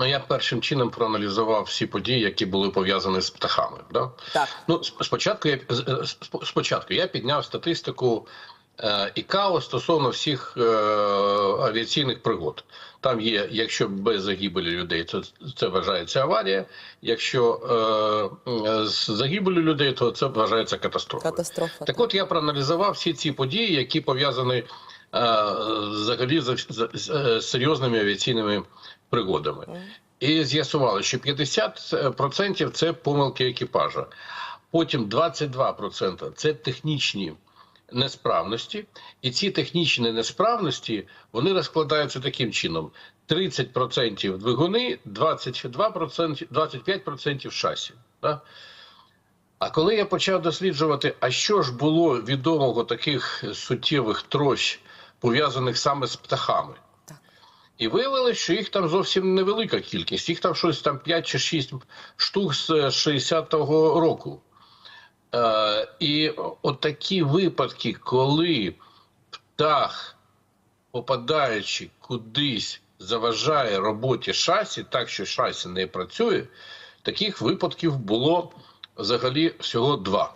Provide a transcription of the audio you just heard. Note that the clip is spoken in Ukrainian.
Ну, я першим чином проаналізував всі події, які були пов'язані з птахами. Да? Так. Ну, сп- спочатку я е, спочатку я підняв статистику е, ІКАО стосовно всіх е, авіаційних пригод. Там є, якщо без загибелі людей, то це вважається аварія. Якщо е, з загибелю людей, то це вважається катастрофою. Катастрофа. Так от я проаналізував всі ці події, які пов'язані взагалі з, з, з, е, серйозними авіаційними пригодами. І з'ясували, що 50% це помилки екіпажа, потім 22% це технічні несправності, і ці технічні несправності вони розкладаються таким чином: 30% двигуни, 22%, 25% шасі. Да? А коли я почав досліджувати, а що ж було відомого таких суттєвих трощ, пов'язаних саме з птахами, Так. і виявилося, що їх там зовсім невелика кількість, їх там щось там 5 чи 6 штук з 60-го року. Е, і от такі випадки, коли птах, попадаючи кудись, заважає роботі шасі, так що шасі не працює, таких випадків було взагалі всього два.